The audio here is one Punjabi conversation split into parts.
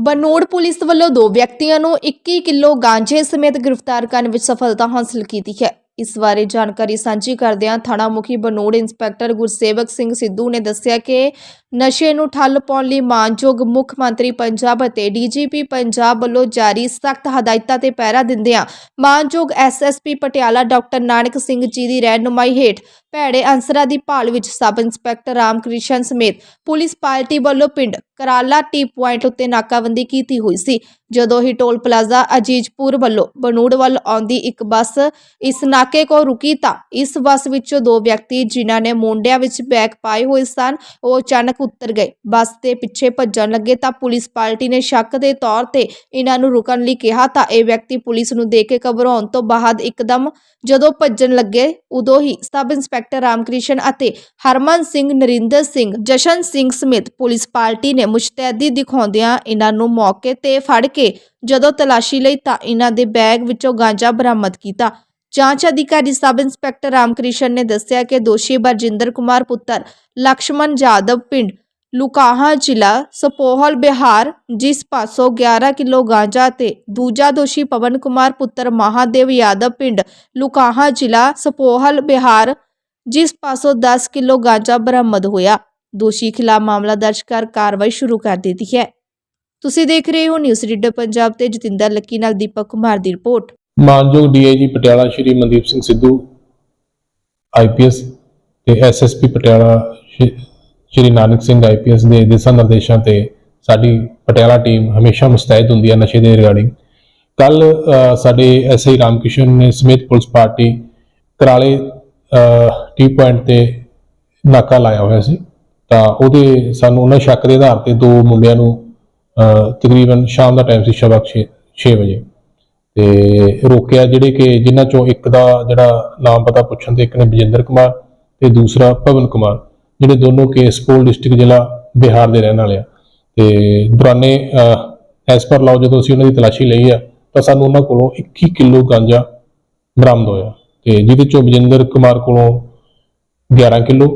ਬਨੋੜ ਪੁਲਿਸ ਵੱਲੋਂ ਦੋ ਵਿਅਕਤੀਆਂ ਨੂੰ 21 ਕਿਲੋ ਗਾਂਜੇ ਸਮੇਤ ਗ੍ਰਿਫਤਾਰ ਕਰਨ ਵਿੱਚ ਸਫਲਤਾ ਹਾਸਲ ਕੀਤੀ ਹੈ। ਇਸ ਬਾਰੇ ਜਾਣਕਾਰੀ ਸਾਂਝੀ ਕਰਦਿਆਂ ਥਾਣਾ ਮੁਖੀ ਬਨੋੜ ਇੰਸਪੈਕਟਰ ਗੁਰਸੇਵਕ ਸਿੰਘ ਸਿੱਧੂ ਨੇ ਦੱਸਿਆ ਕਿ ਨਸ਼ੇ ਨੂੰ ਠੱਲ ਪਾਉਣ ਲਈ ਮਾਨਯੋਗ ਮੁੱਖ ਮੰਤਰੀ ਪੰਜਾਬ ਅਤੇ ਡੀਜੀਪੀ ਪੰਜਾਬ ਵੱਲੋਂ ਜਾਰੀ ਸਖਤ ਹਦਾਇਤਾਂ ਤੇ ਪਹਿਰਾ ਦਿੰਦਿਆਂ ਮਾਨਯੋਗ ਐਸਐਸਪੀ ਪਟਿਆਲਾ ਡਾਕਟਰ ਨਾਨਕ ਸਿੰਘ ਜੀ ਦੀ ਰਹਿਨੁਮਾਈ ਹੇਠ ਭੈੜੇ ਅਨਸਰਾਂ ਦੀ ਭਾਲ ਵਿੱਚ ਸਬ ਇੰਸਪੈਕਟਰ ਰਾਮਕ੍ਰਿਸ਼ਨ ਸਮੇਤ ਪੁਲਿਸ ਪਾਰਟੀ ਵੱਲੋਂ ਪਿੰਡ ਕਰਾਲਾ ਟੀ ਪੁਆਇੰਟ ਉੱਤੇ ਨਾਕਾਬੰਦੀ ਕੀਤੀ ਹੋਈ ਸੀ। ਜਦੋਂ ਹੀ ਟੋਲ ਪਲਾਜ਼ਾ ਅਜੀਜਪੁਰ ਵੱਲੋਂ ਬਨੂੜ ਵੱਲ ਆਉਂਦੀ ਇੱਕ ਬੱਸ ਇਸ ਨਾਕੇ ਕੋਲ ਰੁਕੀ ਤਾਂ ਇਸ ਬੱਸ ਵਿੱਚੋਂ ਦੋ ਵਿਅਕਤੀ ਜਿਨ੍ਹਾਂ ਨੇ ਮੁੰਡਿਆਂ ਵਿੱਚ ਬੈਗ ਪਾਏ ਹੋਏ ਸਨ, ਉਹ ਅਚਾਨਕ ਉੱਤਰ ਗਏ। ਬੱਸ ਦੇ ਪਿੱਛੇ ਭੱਜਣ ਲੱਗੇ ਤਾਂ ਪੁਲਿਸ ਪਾਰਟੀ ਨੇ ਸ਼ੱਕ ਦੇ ਤੌਰ ਤੇ ਇਹਨਾਂ ਨੂੰ ਰੁਕਣ ਲਈ ਕਿਹਾ ਤਾਂ ਇਹ ਵਿਅਕਤੀ ਪੁਲਿਸ ਨੂੰ ਦੇਖ ਕੇ ਘਬਰਾਉਣ ਤੋਂ ਬਾਅਦ ਇੱਕਦਮ ਜਦੋਂ ਭੱਜਣ ਲੱਗੇ, ਉਦੋਂ ਹੀ ਸਬ ਇੰਸਪੈਕਟਰ ਰਾਮਕ੍ਰਿਸ਼ਨ ਅਤੇ ਹਰਮਨ ਸਿੰਘ, ਨਰਿੰਦਰ ਸਿੰਘ, ਜਸ਼ਨ ਸਿੰਘ ਸਮੇਤ ਪੁਲਿਸ ਪਾਰਟੀ ਨੇ ਮੁਸ਼ਤੈਦੀ ਦਿਖਾਉਂਦਿਆਂ ਇਹਨਾਂ ਨੂੰ ਮੌਕੇ ਤੇ ਫੜ ਕੇ ਜਦੋਂ ਤਲਾਸ਼ੀ ਲਈ ਤਾਂ ਇਹਨਾਂ ਦੇ ਬੈਗ ਵਿੱਚੋਂ ਗਾਂਜਾ ਬਰਾਮਦ ਕੀਤਾ। ਜਾਂਚ ਅਧਿਕਾਰੀ ਸਬ ਇੰਸਪੈਕਟਰ ਰਾਮਕ੍ਰਿਸ਼ਨ ਨੇ ਦੱਸਿਆ ਕਿ ਦੋਸ਼ੀ ਬਰਜਿੰਦਰ ਕੁਮਾਰ ਪੁੱਤਰ ਲਕਸ਼ਮਣ ਜਾਦਵ ਪਿੰਡ ਲੁਕਾਹਾ ਜ਼ਿਲ੍ਹਾ ਸਪੋਹਲ, ਬਿਹਾਰ, ਜਿਸ ਪਾਸੋਂ 11 ਕਿਲੋ ਗਾਂਜਾ ਤੇ ਦੂਜਾ ਦੋਸ਼ੀ ਪਵਨ ਕੁਮਾਰ ਪੁੱਤਰ ਮਹਾਦੇਵ ਯਾਦਵ ਪਿੰਡ ਲੁਕਾਹਾ ਜ਼ਿਲ੍ਹਾ ਸਪੋਹਲ, ਬਿਹਾਰ, ਜਿਸ ਪਾਸੋਂ 10 ਕਿਲੋ ਗਾਂਜਾ ਬਰਾਮਦ ਹੋਇਆ। ਦੋਸ਼ੀ ਖਿਲਾਫ ਮਾਮਲਾ ਦਰਜ ਕਰ ਕਾਰਵਾਈ ਸ਼ੁਰੂ ਕਰ ਦਿੱਤੀ ਹੈ। ਤੁਸੀਂ ਦੇਖ ਰਹੇ ਹੋ ਨਿਊਜ਼ ਰੀਡਰ ਪੰਜਾਬ ਤੇ ਜਤਿੰਦਰ ਲੱਕੀ ਨਾਲ ਦੀਪਕ ਕੁਮਾਰ ਦੀ ਰਿਪੋਰਟ। ਮਾਨਯੋਗ ਡੀਆਈਜੀ ਪਟਿਆਲਾ ਸ਼੍ਰੀ ਮਨਦੀਪ ਸਿੰਘ ਸਿੱਧੂ ਆਈਪੀਐਸ ਤੇ ਐਸਐਸਪੀ ਪਟਿਆਲਾ ਸ਼੍ਰੀ- ਨਾਨਕ ਸਿੰਘ ਆਈਪੀਐਸ ਦੇ ਦਿਸ਼ਾ ਨਿਰਦੇਸ਼ਾਂ ਤੇ ਸਾਡੀ ਪਟਿਆਲਾ ਟੀਮ ਹਮੇਸ਼ਾ ਮੁਸਤੈਦ ਹੁੰਦੀ ਹੈ ਨਸ਼ੇ ਦੇ ਰਿਗਾਰਡਿੰਗ। ਕੱਲ ਸਾਡੇ ਐਸਆਈ ਰਾਮਕਿਸ਼ਨ ਨੇ ਸਮੇਤ police party Karale T point ਤੇ ਨਾਕਾ ਲਾਇਆ ਹੋਇਆ ਸੀ। ਤਾਂ ਉਹਦੇ ਸਾਨੂੰ ਉਹਨਾਂ ਸ਼ੱਕ ਦੇ ਆਧਾਰ ਤੇ ਦੋ ਮੁੰਡਿਆਂ ਨੂੰ ਤਕਰੀਬਨ ਸ਼ਾਮ ਦਾ ਟਾਈਮ ਸੀ ਸ਼ਬਕ 6 ਵਜੇ। ਤੇ ਰੋਕਿਆ ਜਿਹੜੇ ਕਿ ਜਿਨ੍ਹਾਂ ਚੋਂ ਇੱਕ ਦਾ ਜਿਹੜਾ ਨਾਮ ਪਤਾ ਪੁੱਛਣ ਤੇ ਇੱਕ ਨੇ ਬਜਿੰਦਰ ਕੁਮਾਰ ਤੇ ਦੂਸਰਾ ਪਵਨ ਕੁਮਾਰ, ਜਿਹੜੇ ਦੋਨੋਂ ਕੇਸਪੋਲ ਡਿਸਟ੍ਰਿਕਟ ਜ਼ਿਲ੍ਹਾ ਬਿਹਾਰ ਦੇ ਰਹਿਣ ਵਾਲੇ ਆ। ਤੇ ਦੌਰਾਨੇ ਐਸ ਪਰ ਲਾਓ ਜਦੋਂ ਅਸੀਂ ਉਹਨਾਂ ਦੀ ਤਲਾਸ਼ੀ ਲਈ ਆ, ਤਾਂ ਸਾਨੂੰ ਉਹਨਾਂ ਕੋਲੋਂ 21 ਕਿਲੋ ਗਾਂਜਾ ਬਰਾਮਦ ਹੋਇਆ। ਤੇ ਜਿਹਦੇ ਚੋਂ ਬਜਿੰਦਰ ਕੁਮਾਰ ਕੋਲੋਂ 11 ਕਿਲੋ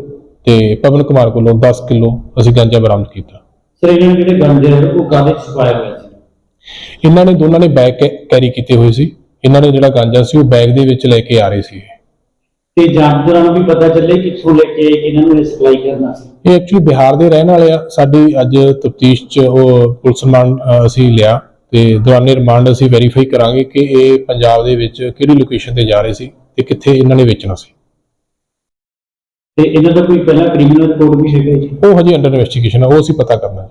ਤੇ ਪਵਨ ਕੁਮਾਰ ਕੋਲੋਂ 10 ਕਿਲੋ ਅਸੀਂ ਗਾਂਜਾ ਬਰਾਮਦ ਕੀਤਾ। ਦੇ ਜਿਹੜੇ ਗੰਜੇ ਉਹ ਚ ਛੁਪਾਇਆ ਹੋਇਆ ਸੀ ਇਹਨਾਂ ਨੇ ਦੋਨਾਂ ਨੇ ਬੈਗ ਕੈਰੀ ਕੀਤੇ ਹੋਏ ਸੀ। ਇਹਨਾਂ ਨੇ ਜਿਹੜਾ ਗਾਂਜਾ ਸੀ ਉਹ ਬੈਗ ਦੇ ਵਿੱਚ ਲੈ ਕੇ ਆ ਰਹੇ ਸੀ। ਤੇ ਜਾਂਚ ਦੌਰਾਨ ਵੀ ਪਤਾ ਚੱਲੇ ਕਿੱਥੋਂ ਲੈ ਕੇ ਇਹਨਾਂ ਨੂੰ ਸਪਲਾਈ ਕਰਨਾ ਸੀ। ਇਹ ਐਕਚੁਅਲੀ ਬਿਹਾਰ ਦੇ ਰਹਿਣ ਵਾਲੇ ਆ। ਸਾਡੀ ਅੱਜ ਤਫਤੀਸ਼ 'ਚ ਉਹ ਪੁਲਿਸ ਅ, ਅਸੀਂ ਲਿਆ ਤੇ ਦੌਰਾਨੇ ਰਿਮਾਂਡ ਅਸੀਂ ਵੈਰੀਫਾਈ ਕਰਾਂਗੇ ਕਿ ਇਹ ਪੰਜਾਬ ਦੇ ਵਿੱਚ ਕਿਹੜੀ ਲੋਕੇਸ਼ਨ ਤੇ ਜਾ ਰਹੇ ਸੀ ਤੇ ਕਿੱਥੇ ਇਹਨਾਂ ਨੇ ਵੇਚਣਾ ਸੀ। ਤੇ ਇਹਨਾਂ ਦਾ ਕੋਈ ਪਹਿਲਾਂ ਕ੍ਰਿਮੀਨਲ ਰਿਪੋਰਟ ਵੀ ਹੈਗਾ ਜੀ? ਉਹ ਹਜੇ ਅੰਡਰ ਇਨਵੈਸਟੀਗੇਸ਼ਨ ਆ, ਉਹ ਅਸੀਂ ਪਤਾ ਕਰਨਾ ਹੈ।